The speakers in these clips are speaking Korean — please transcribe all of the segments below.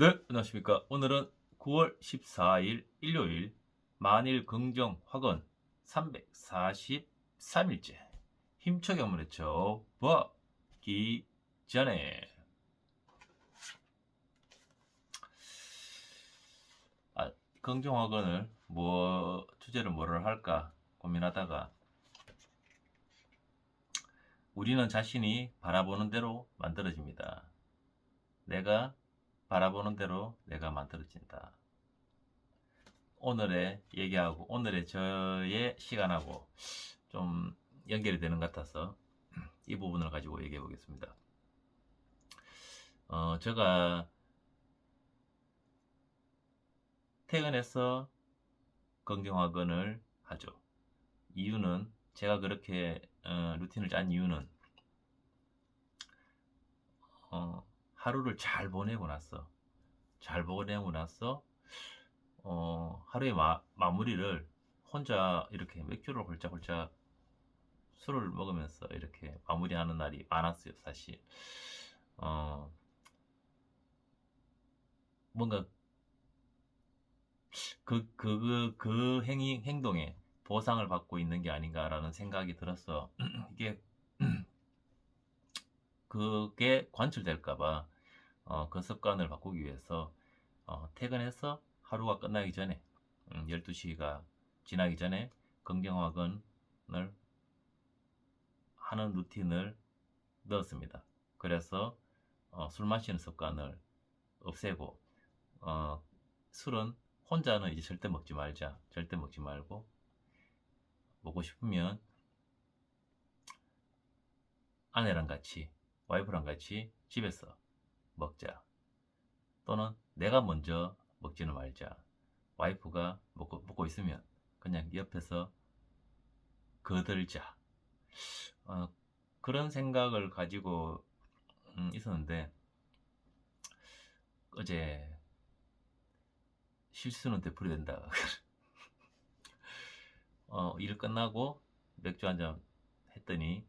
네, 안녕하십니까. 오늘은 9월 14일 일요일 만일 긍정 확언 343일째 힘차게 한번 외쳐 보기 전에 아, 긍정 확언을 뭐 주제를 뭐를 할까 고민하다가 우리는 자신이 바라보는 대로 만들어집니다. 내가 바라보는 대로 내가 만들어진다. 오늘의 얘기하고 오늘의 저의 시간하고 좀 연결이 되는 것 같아서 이 부분을 가지고 얘기해 보겠습니다. 어, 제가 퇴근해서 긍정학원을 하죠. 이유는 제가 그렇게 어, 루틴을 짠 이유는 어, 하루를 잘 보내고 나서 잘 보내고 나서 어, 하루의 마, 마무리를 혼자 이렇게 맥주를 홀짝홀짝 술을 먹으면서 이렇게 마무리하는 날이 많았어요 사실. 어, 뭔가 그, 그, 그, 그 행위, 행동에 보상을 받고 있는 게 아닌가라는 생각이 들어서 이게 그게 관철될까봐 어, 그 습관을 바꾸기 위해서 어, 퇴근해서 하루가 끝나기 전에 음, 12시가 지나기 전에 긍정학원을 하는 루틴을 넣었습니다. 그래서 어, 술 마시는 습관을 없애고 어, 술은 혼자는 이제 절대 먹지 말자. 절대 먹지 말고 먹고 싶으면 아내랑 같이 와이프랑 같이 집에서 먹자. 또는 내가 먼저 먹지는 말자. 와이프가 먹고, 먹고 있으면 그냥 옆에서 거들자. 어, 그런 생각을 가지고 음, 있었는데 어제 실수는 되풀이 된다. 어, 일 끝나고 맥주 한 잔 했더니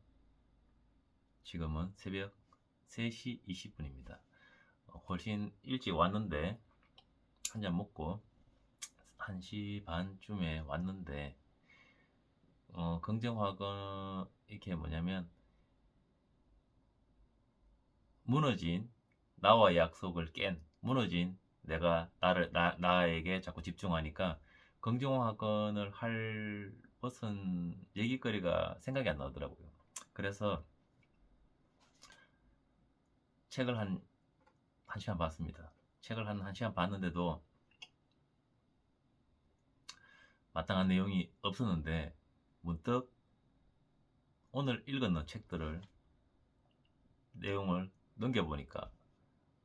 지금은 새벽 3시 20분입니다. 훨씬 일찍 왔는데 한 잔 먹고 1시 반쯤에 왔는데 어, 긍정화가 이렇게 뭐냐면 무너진 나와 약속을 깬 무너진 내가 나를 나, 나에게 자꾸 집중하니까 긍정화건을 할 무슨 얘기거리가 생각이 안 나더라고요. 그래서 책을 한, 한 시간 봤습니다. 책을 한, 한 시간 봤는데도 마땅한 내용이 없었는데 문득 오늘 읽었는 책들을 내용을 넘겨보니까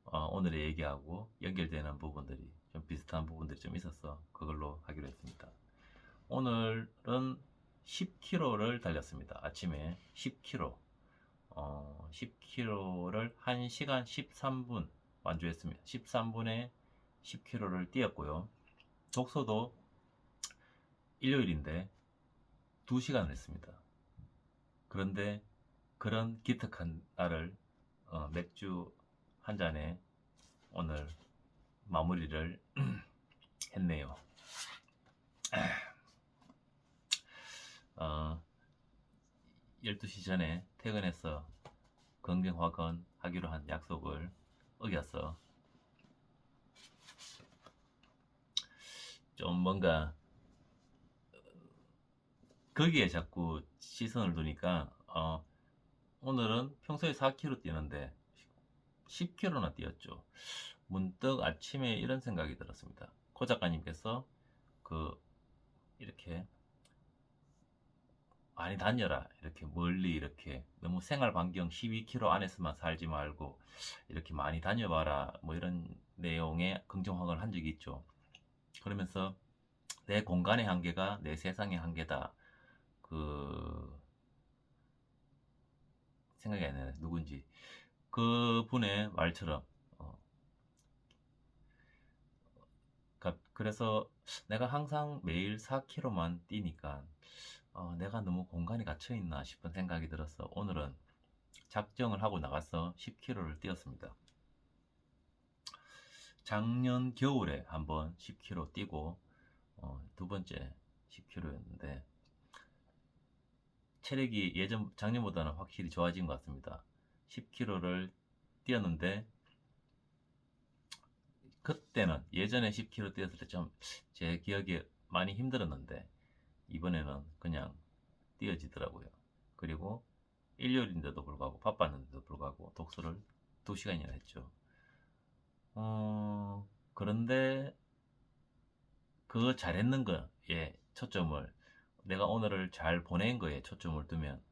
어, 오늘의 얘기하고 연결되는 부분들이 좀 비슷한 부분들이 좀 있어서 그걸로 하기로 했습니다. 오늘은 10km를 달렸습니다. 아침에 10km. 어, 10km를 1시간 13분 완주했습니다. 13분에 10km를 뛰었고요. 독서도 일요일인데 2시간을 했습니다. 그런데 그런 기특한 날을 어, 맥주 한 잔에 오늘 마무리를 했네요. 어, 12시 전에 퇴근해서 건강확언 하기로 한 약속을 어겼어. 좀 뭔가 거기에 자꾸 시선을 두니까 어, 오늘은 평소에 4km 뛰는데 10km나 뛰었죠. 문득 아침에 이런 생각이 들었습니다. 코 작가님께서 그 이렇게 많이 다녀라. 이렇게 멀리 이렇게 너무 생활 반경 12km 안에서만 살지 말고 이렇게 많이 다녀봐라. 뭐 이런 내용의 긍정학을 한 적이 있죠. 그러면서 내 공간의 한계가 내 세상의 한계다. 그 생각이 안 나네. 누군지. 그 분의 말처럼 어, 그- 그래서 내가 항상 매일 4km만 뛰니까 어, 내가 너무 공간이 갇혀 있나 싶은 생각이 들어서 오늘은 작정을 하고 나가서 10km를 뛰었습니다. 작년 겨울에 한번 10km 뛰고 어, 두 번째 10km였는데 체력이 예전 작년보다는 확실히 좋아진 것 같습니다. 10km를 뛰었는데 그때는 예전에 10km 뛰었을 때 좀 제 기억에 많이 힘들었는데 이번에는 그냥 뛰어지더라고요. 그리고 일요일인데도 불구하고 바빴는데도 불구하고 독서를 2시간이나 했죠. 어, 그런데 그 잘했는 거에 초점을 내가 오늘을 잘 보낸 거에 초점을 두면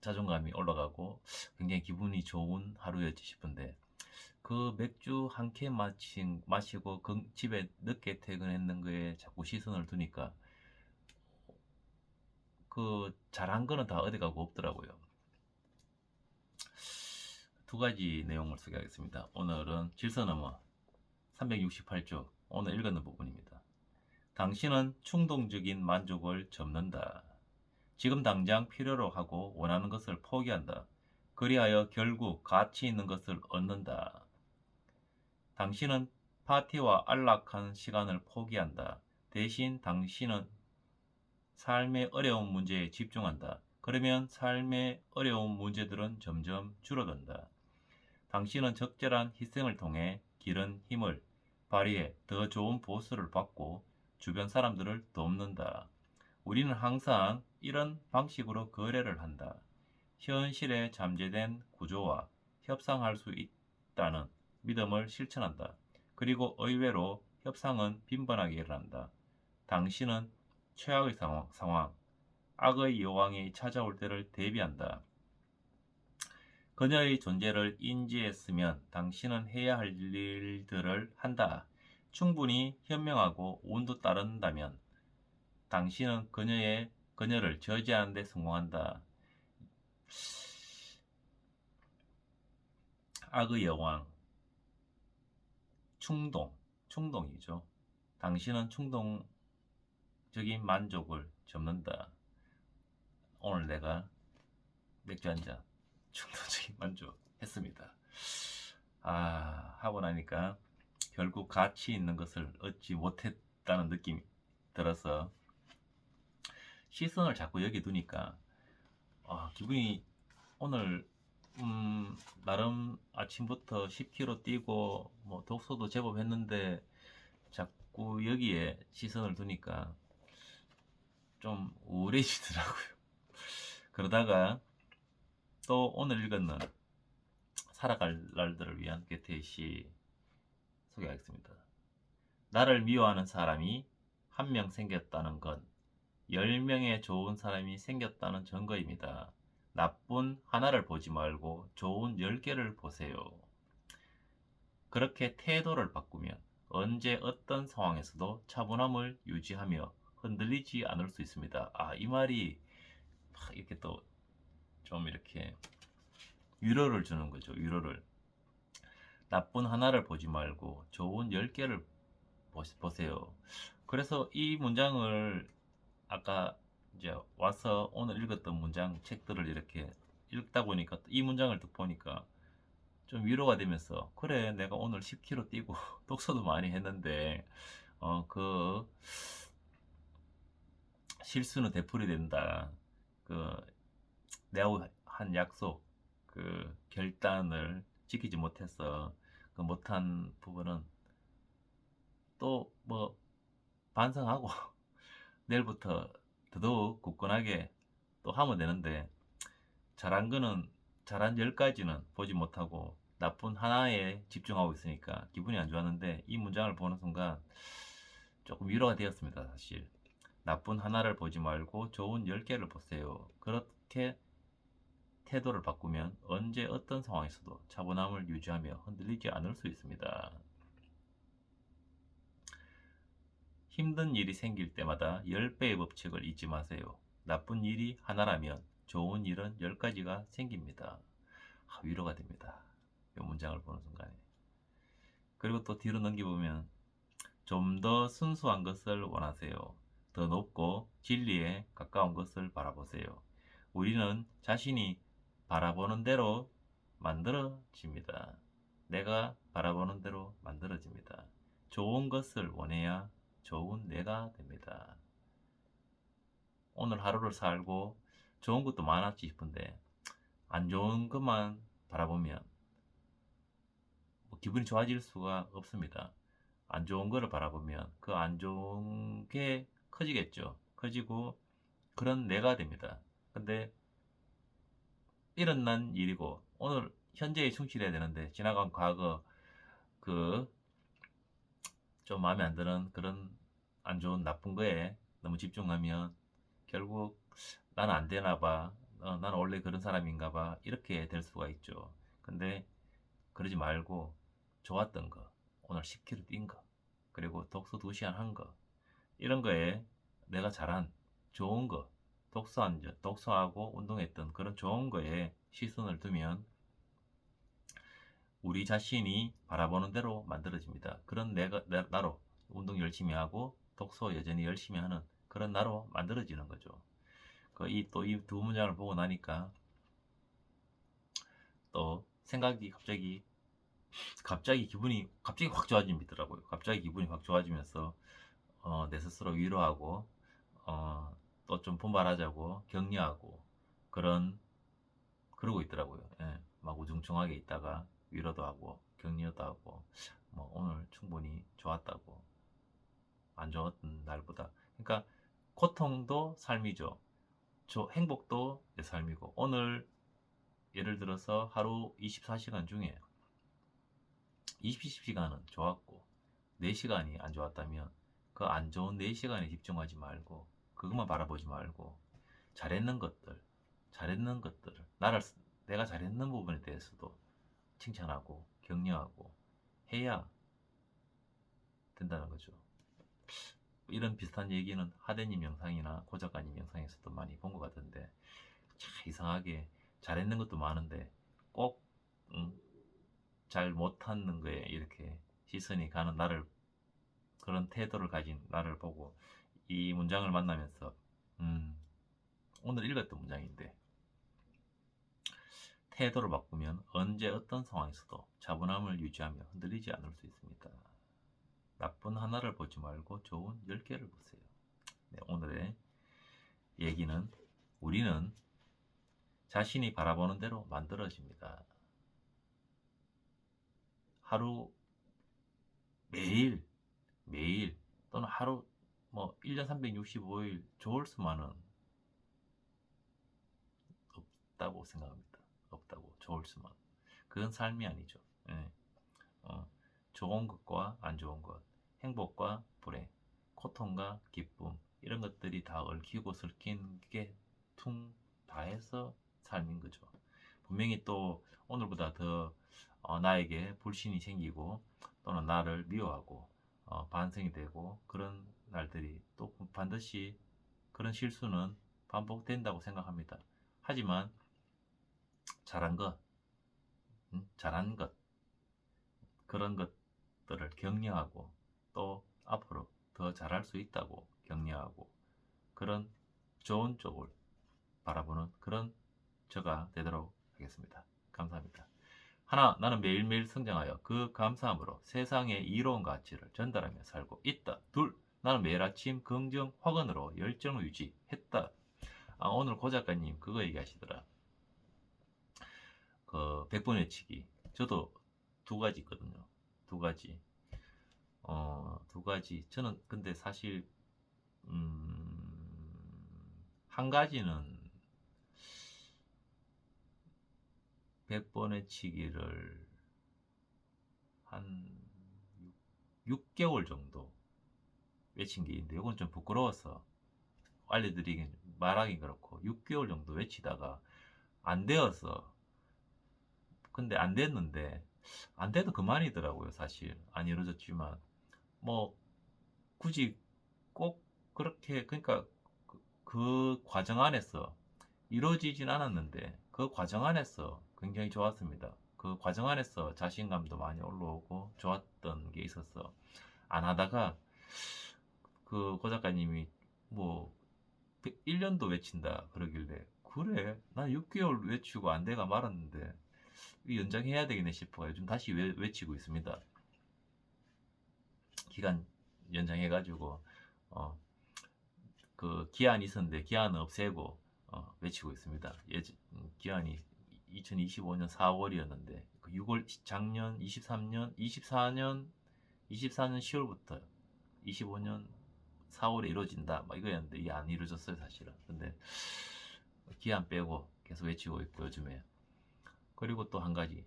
자존감이 올라가고 굉장히 기분이 좋은 하루였지 싶은데 그 맥주 한 캔 마신, 마시고 그 집에 늦게 퇴근했는 거에 자꾸 시선을 두니까 그 잘한 거는 다 어디 가고 없더라고요. 두 가지 내용을 소개하겠습니다. 오늘은 질서 넘어 368조 오늘 읽었는 부분입니다. 당신은 충동적인 만족을 접는다. 지금 당장 필요로 하고 원하는 것을 포기한다. 그리하여 결국 가치 있는 것을 얻는다. 당신은 파티와 안락한 시간을 포기한다. 대신 당신은 삶의 어려운 문제에 집중한다. 그러면 삶의 어려운 문제들은 점점 줄어든다. 당신은 적절한 희생을 통해 기른 힘을 발휘해 더 좋은 보수를 받고 주변 사람들을 돕는다. 우리는 항상 이런 방식으로 거래를 한다. 현실에 잠재된 구조와 협상할 수 있다는 믿음을 실천한다. 그리고 의외로 협상은 빈번하게 일어난다. 당신은 최악의 상황, 상황, 악의 여왕이 찾아올 때를 대비한다. 그녀의 존재를 인지했으면 당신은 해야 할 일들을 한다. 충분히 현명하고 운도 따른다면 당신은 그녀의 그녀를 저지하는 데 성공한다. 악의 여왕 충동 충동이죠. 당신은 충동적인 만족을 접는다. 오늘 내가 맥주 한잔 충동적인 만족 했습니다. 아 하고 나니까 결국 가치 있는 것을 얻지 못했다는 느낌이 들어서 시선을 자꾸 여기 두니까 아, 기분이 오늘 음, 나름 아침부터 10km 뛰고 뭐 독서도 제법 했는데 자꾸 여기에 시선을 두니까 좀 우울해지더라고요. 그러다가 또 오늘 읽었는 살아갈 날들을 위한 게테의 시 소개하겠습니다. 나를 미워하는 사람이 한 명 생겼다는 건 10명의 좋은 사람이 생겼다는 증거입니다. 나쁜 하나를 보지 말고 좋은 10개를 보세요. 그렇게 태도를 바꾸면 언제 어떤 상황에서도 차분함을 유지하며 흔들리지 않을 수 있습니다. 아, 이 말이 이렇게 또 좀 이렇게 위로를 주는 거죠. 위로를. 나쁜 하나를 보지 말고 좋은 10개를 보세요. 그래서 이 문장을 아까 이제 와서 오늘 읽었던 문장 책들을 이렇게 읽다 보니까 이 문장을 딱 보니까 좀 위로가 되면서 그래 내가 오늘 10km 뛰고 독서도 많이 했는데 어 그 실수는 되풀이 된다. 그 내가 한 약속 그 결단을 지키지 못해서 그 못한 부분은 또 뭐 반성하고 내일부터 더더욱 굳건하게 또 하면 되는데 잘한 거는 잘한 10가지는 보지 못하고 나쁜 하나에 집중하고 있으니까 기분이 안 좋았는데 이 문장을 보는 순간 조금 위로가 되었습니다 사실 나쁜 하나를 보지 말고 좋은 10개를 보세요 그렇게 태도를 바꾸면 언제 어떤 상황에서도 차분함을 유지하며 흔들리지 않을 수 있습니다. 힘든 일이 생길 때마다 10배의 법칙을 잊지 마세요. 나쁜 일이 하나라면 좋은 일은 10가지가 생깁니다. 아, 위로가 됩니다. 이 문장을 보는 순간에. 그리고 또 뒤로 넘겨보면 좀 더 순수한 것을 원하세요. 더 높고 진리에 가까운 것을 바라보세요. 우리는 자신이 바라보는 대로 만들어집니다. 내가 바라보는 대로 만들어집니다. 좋은 것을 원해야 좋은 내가 됩니다. 오늘 하루를 살고 좋은 것도 많았지 싶은데 안 좋은 것만 바라보면 뭐 기분이 좋아질 수가 없습니다. 안 좋은 거를 바라보면 그 안 좋은 게 커지겠죠. 커지고 그런 내가 됩니다. 근데 일어난 일이고 오늘 현재에 충실해야 되는데 지나간 과거 그 좀 마음에 안 드는 그런 안 좋은 나쁜 거에 너무 집중하면 결국 나는 안 되나 봐. 어, 나는 원래 그런 사람인가 봐. 이렇게 될 수가 있죠. 근데 그러지 말고 좋았던 거, 오늘 10km 뛴 거, 그리고 독서 2시간 한 거, 이런 거에 내가 잘한 좋은 거, 독서한 적, 독서하고 운동했던 그런 좋은 거에 시선을 두면 우리 자신이 바라보는 대로 만들어집니다. 그런 내가 나, 나로 운동 열심히 하고 독서 여전히 열심히 하는 그런 나로 만들어지는 거죠. 그 이 또 이 두 문장을 보고 나니까 또 생각이 갑자기 갑자기 기분이 갑자기 확 좋아지더라고요. 갑자기 기분이 확 좋아지면서 어, 내 스스로 위로하고 어, 또 좀 분발하자고 격려하고 그런 그러고 있더라고요. 예, 막 우중충하게 있다가 위로도 하고 격려도 하고 뭐 오늘 충분히 좋았다고 안 좋았던 날보다 그러니까 고통도 삶이죠. 저 행복도 내 삶이고 오늘 예를 들어서 하루 24시간 중에 20시간은 좋았고 4시간이 안 좋았다면 그 안 좋은 4시간에 집중하지 말고 그것만 바라보지 말고 잘했는 것들 잘했는 것들을 나를 내가 잘했는 부분에 대해서도 칭찬하고 격려하고 해야 된다는 거죠. 이런 비슷한 얘기는 하대님 영상이나 고 작가님 영상에서도 많이 본 것 같은데 참 이상하게 잘했는 것도 많은데 꼭 음, 잘 못하는 거에 이렇게 시선이 가는 나를 그런 태도를 가진 나를 보고 이 문장을 만나면서 음, 오늘 읽었던 문장인데 태도를 바꾸면 언제 어떤 상황에서도 차분함을 유지하며 흔들리지 않을 수 있습니다. 나쁜 하나를 보지 말고 좋은 10개를 보세요. 네, 오늘의 얘기는 우리는 자신이 바라보는 대로 만들어집니다. 하루 매일 매일 또는 하루 뭐 1년 365일 좋을 수만은 없다고 생각합니다. 없다고 좋을 수만. 그건 삶이 아니죠. 예. 어, 좋은 것과 안 좋은 것, 행복과 불행, 고통과 기쁨 이런 것들이 다 얽히고 설킨 게 퉁 다 해서 삶인 거죠. 분명히 또 오늘보다 더 어, 나에게 불신이 생기고 또는 나를 미워하고 어, 반성이 되고 그런 날들이 또 반드시 그런 실수는 반복된다고 생각합니다. 하지만 잘한 것, 음, 잘한 것 그런 것들을 격려하고 또 앞으로 더 잘할 수 있다고 격려하고 그런 좋은 쪽을 바라보는 그런 저가 되도록 하겠습니다. 감사합니다. 하나, 나는 매일매일 성장하여 그 감사함으로 세상의 이로운 가치를 전달하며 살고 있다. 둘, 나는 매일 아침 긍정 확언으로 열정을 유지했다. 아, 오늘 고 작가님 그거 얘기하시더라. 그 100번 외치기. 저도 두 가지 있거든요. 두 가지. 어, 두 가지. 저는 근데 사실 음, 한 가지는 100번 외치기를 한 6, 개월 정도 외친 게 있는데 이건 좀 부끄러워서 알려드리긴 말하긴 그렇고 6개월 정도 외치다가 안 되어서 근데 안 됐는데 안 돼도 그만이더라고요 사실 안 이루어졌지만 뭐 굳이 꼭 그렇게 그러니까 그, 그 과정 안에서 이루어지진 않았는데 그 과정 안에서 굉장히 좋았습니다. 그 과정 안에서 자신감도 많이 올라오고 좋았던 게 있었어. 안 하다가 그 고 작가님이 뭐 1년도 외친다 그러길래 그래 난 6개월 외치고 안 돼가 말았는데 이 연장해야 되겠네 싶어 요즘 다시 외, 외치고 있습니다. 기간 연장해가지고 어, 그 기한이 있었는데 기한 없애고 어, 외치고 있습니다. 예, 기한이 2025년 4월이었는데 6월 작년 23년 24년 24년 10월부터 25년 4월에 이루어진다. 막 이거였는데 이게 안 이루어졌어요 사실은. 근데 기한 빼고 계속 외치고 있고 요즘에. 그리고 또 한 가지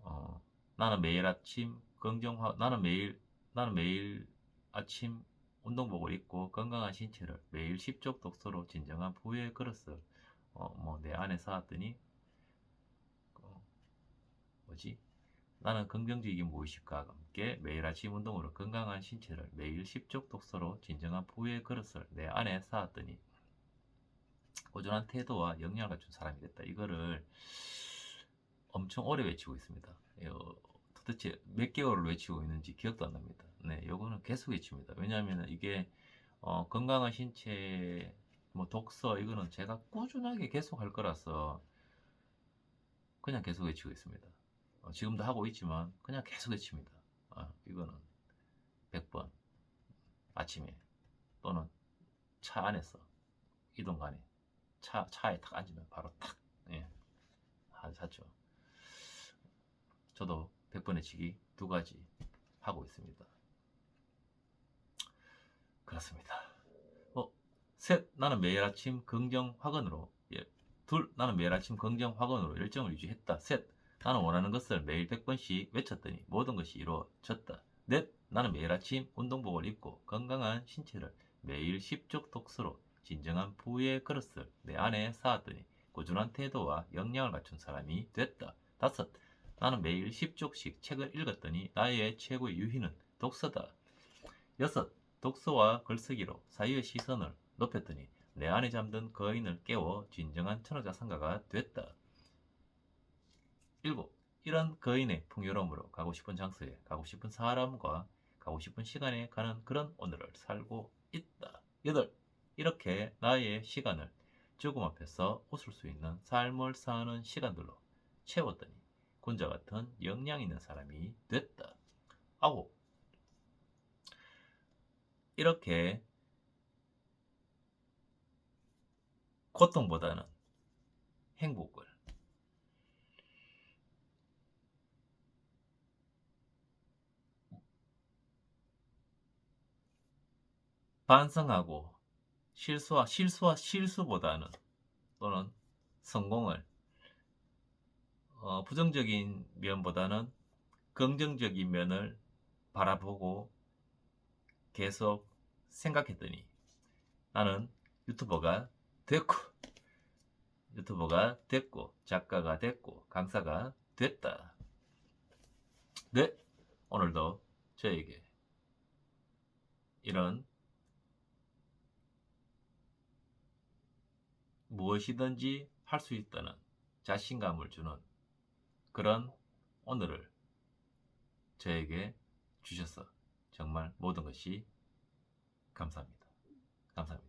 어, 나는 매일 아침 긍정화 나는 매일 나는 매일 아침 운동복을 입고 건강한 신체를 매일 10쪽 독서로 진정한 부의 그릇을 어, 뭐 내 안에 쌓았더니 어, 뭐지 나는 긍정적인 무의식과 함께 매일 아침 운동으로 건강한 신체를 매일 10쪽 독서로 진정한 부의 그릇을 내 안에 쌓았더니 꾸준한 태도와 역량을 갖춘 사람이 됐다. 이거를 엄청 오래 외치고 있습니다. 어, 도대체 몇 개월을 외치고 있는지 기억도 안 납니다. 네, 요거는 계속 외칩니다. 왜냐하면 이게 어, 건강한 신체, 뭐 독서 이거는 제가 꾸준하게 계속 할 거라서 그냥 계속 외치고 있습니다. 어, 지금도 하고 있지만 그냥 계속 외칩니다. 아, 이거는 100번 아침에 또는 차 안에서 이동 간에 차, 차에 탁 앉으면 바로 탁 예, 하- 하죠. 저도 100번의 치기 두 가지 하고 있습니다. 그렇습니다. 어, 셋, 나는 매일 아침 긍정 확언으로 예, 둘, 나는 매일 아침 긍정 확언으로 열정을 유지했다. 셋, 나는 원하는 것을 매일 100번씩 외쳤더니 모든 것이 이루어졌다. 넷, 나는 매일 아침 운동복을 입고 건강한 신체를 매일 10쪽 독서로 진정한 부의 그릇을 내 안에 쌓았더니 꾸준한 태도와 역량을 갖춘 사람이 됐다. 다섯, 나는 매일 10쪽씩 책을 읽었더니 나의 최고의 유희는 독서다. 여섯, 독서와 글쓰기로 사유의 시선을 높였더니 내 안에 잠든 거인을 깨워 진정한 천하자산가가 됐다. 일곱, 이런 거인의 풍요로움으로 가고 싶은 장소에 가고 싶은 사람과 가고 싶은 시간에 가는 그런 오늘을 살고 있다. 여덟, 이렇게 나의 시간을 죽음 앞에서 웃을 수 있는 삶을 사는 시간들로 채웠더니 군자 같은 역량 있는 사람이 됐다. 아홉, 이렇게 고통보다는 행복을. 반성하고 실수와 실수와 실수보다는 또는 성공을 어, 부정적인 면보다는 긍정적인 면을 바라보고 계속 생각했더니 나는 유튜버가 됐고 유튜버가 됐고 작가가 됐고 강사가 됐다. 네, 오늘도 저에게 이런 무엇이든지 할 수 있다는 자신감을 주는 그런 오늘을 저에게 주셔서 정말 모든 것이 감사합니다. 감사합니다.